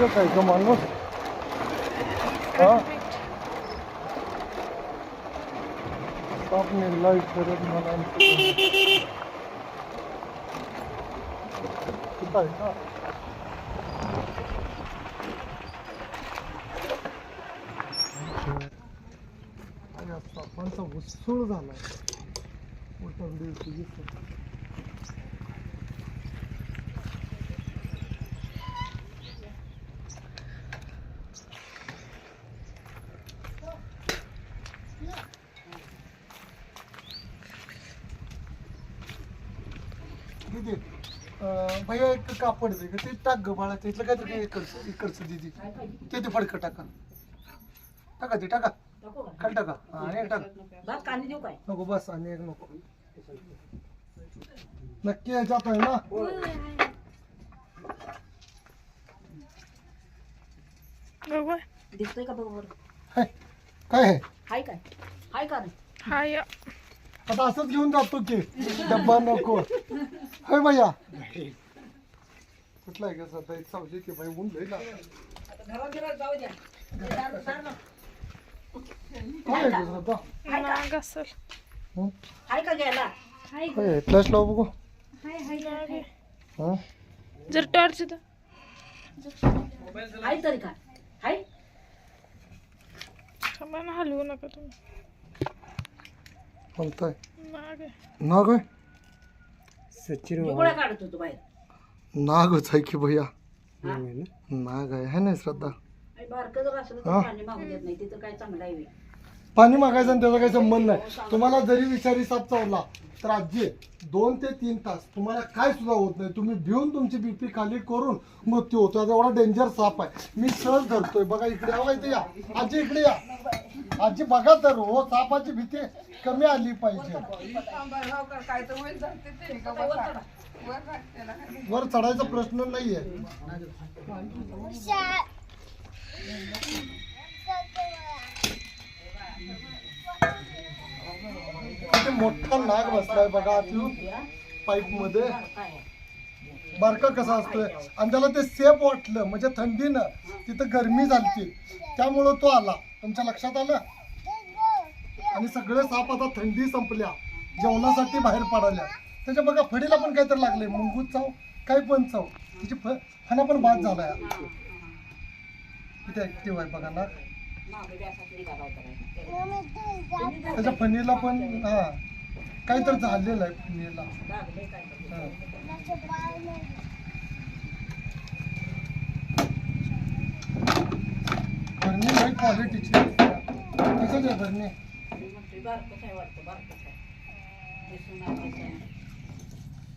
एक आहे का माणूस हा सापने लाइट करत मला इथं आहे का आणि आज सापांचा उत्सुळ झाला मोठा व्हिडिओ दीदी अं, भैया एक कापड दे ते टाक ग बाळा त्यातलं काय तरी इकडचं इकडचं दीदी. ते ते फडकं टाका. टाका ते टाका. टाकू का? खाली टाका. हा, आणि एक टाक. नको बस आणि एक नको. नक्की याच्यात आहे ना? बघू. दिसतोय का बघ बरं. काय आहे? हाय काय? हाय का नाही? हाय. आता असंच घेऊन जातो की डब्बा नको. होय भैया? कुठला आहे का सध्या? एक सावली की बाई ऊन लई लागलं. काय आहे का सध्या? असल. हं? हाय लाव बघू. हं? जर टॉर्च द हाय तरी का? हाय? थांबा ना हलवू नका तुम्ही. बोलतोय. नाग आहे. सचिन जुगड्या काढत होतो बाहेर. नागच आहे की भैया? नाग आहे. है ना श्रद्धा? आणि बारकं जर असलं हा? तर पाणी देत नाही. तिथं काय चांगलं आहे? बे. पाणी मागायचं आणि त्याचा काही संबंध नाही. तुम्हाला जरी विषारी साप चावला तर आजी दोन ते तीन तास तुम्हाला काय सुद्धा होत नाही. तुम्ही भिवून तुमची बीपी खाली करून मृत्यू होतो. आता एवढा डेंजर साप आहे. मी सहज धरतोय. बघा इकडे हवा इथे या? आजी इकडे या. आजी बघा तर हो सापाची भीती कमी आली पाहिजे. वर चढायचा प्रश्न नाहीये. किती मोठा नाग बसलाय बघा आत येऊन पाईपमध्ये बारका कसा असतोय? आणि त्याला ते सेफ वाटलं म्हणजे थंडीनं तिथं गरमी झाली त्यामुळं तो आला. तुमच्या लक्षात आलं? आणि सगळे साप आता थंडी संपल्या. जेवणासाठी बाहेर पडाल्या. त्याच्या बघा फडीला पण काहीतरी लागले मुंगूत चव काही पण चव. तिची फ फणा पण बाद झालाय किती ऍक्टिव्ह आहे बघा ना. त्याच्या फणीला पण हा. काहीतरी झालेलं आहे फणीला. हा. भरणी नाही क्वालिटीची कसं आहे भरणी.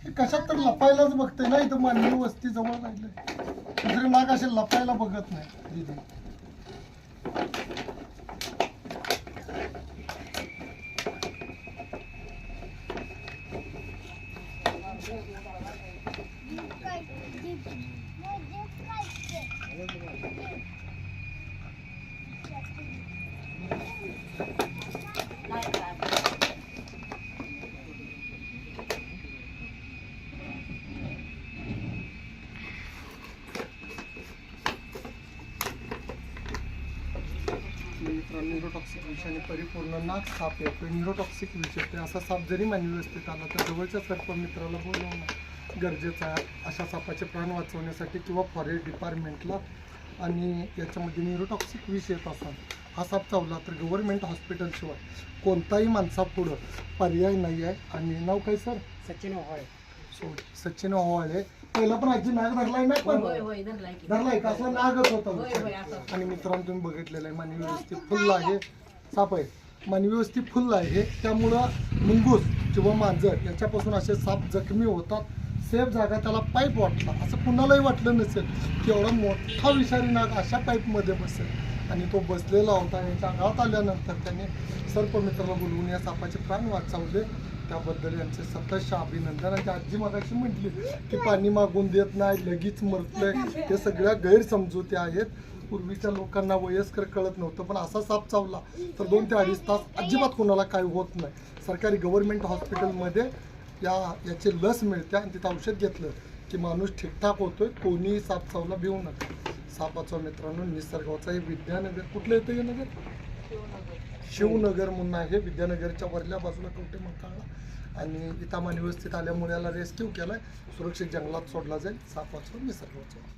हे कशात तर लपायलाच बघते ना इथं मानवी वस्ती जवळ राहिले दुसरे नाग असे लपायला बघत नाही दिदी. नाही काय. मित्रांनो न्यूरोटॉक्सिक विषयाने परिपूर्ण नाक साप येतो न्यूरोटॉक्सिक विषय असा साप जरी मानवी व्यवस्थित आला तर जवळच्या सर्प मित्राला बोलवणार गरजेचं आहे. अशा सापाचे प्राण वाचवण्यासाठी किंवा फॉरेस्ट डिपार्टमेंटला आणि याच्यामध्ये न्यूरोटॉक्सिक विष येत असतात. हा साप चावला तर गव्हर्नमेंट हॉस्पिटलशिवाय कोणताही माणसापुढं पर्याय नाही आहे. आणि नाव काय सर? सचिन ओहाळे. सो सचिन ओवाळे पहिला पण आजी नाग धरलाय ना पण? होय होय धरलाय की. धरलाय का? असला नागच होय, होय, होता. असं. आणि मित्रांनो तुम्ही बघितलेलं आहे मानवी वस्ती फुल आहे. साप आहे. मानवी वस्ती फुल आहे. त्यामुळं मुंगूस किंवा मांजर याच्यापासून असे साप जखमी होतात. सेफ जागा त्याला पाईप वाटला. असं कुणालाही वाटलं नसेल की एवढा मोठा विषारी नाग अशा पाईपमध्ये बसेल. आणि तो बसलेला होता आणि याच्या आल्यानंतर त्याने सर्पमित्राला बोलवून या सापाचे प्राण वाचवले. त्याबद्दल यांचे सतत अभिनंदन आणि आजी मगाशी म्हटली की पाणी मागून देत नाही लगेच मरतंय. ते सगळ्या गैरसमजुती आहेत. पूर्वीच्या लोकांना वयस्कर कळत नव्हतं पण असा साप चावला तर दोन ते अडीच तास अजिबात कोणाला काय होत नाही. सरकारी गव्हर्नमेंट हॉस्पिटलमध्ये या याची लस मिळते आणि तिथं औषध घेतलं की माणूस ठीकठाक होतोय कोणीही साप चावला भिवू नका. सापाचा मित्रांनो निसर्गाचा हे विद्यानगर कुठलं येतं हे नगर? शिवनगर म्हणून आहे विद्यानगरच्या वरल्या बाजूला कवटे मंकाळला आणि इथं मान व्यवस्थित आल्यामुळे याला रेस्क्यू केला सुरक्षित जंगलात सोडला जाईल सापाचं निसर्गाचं.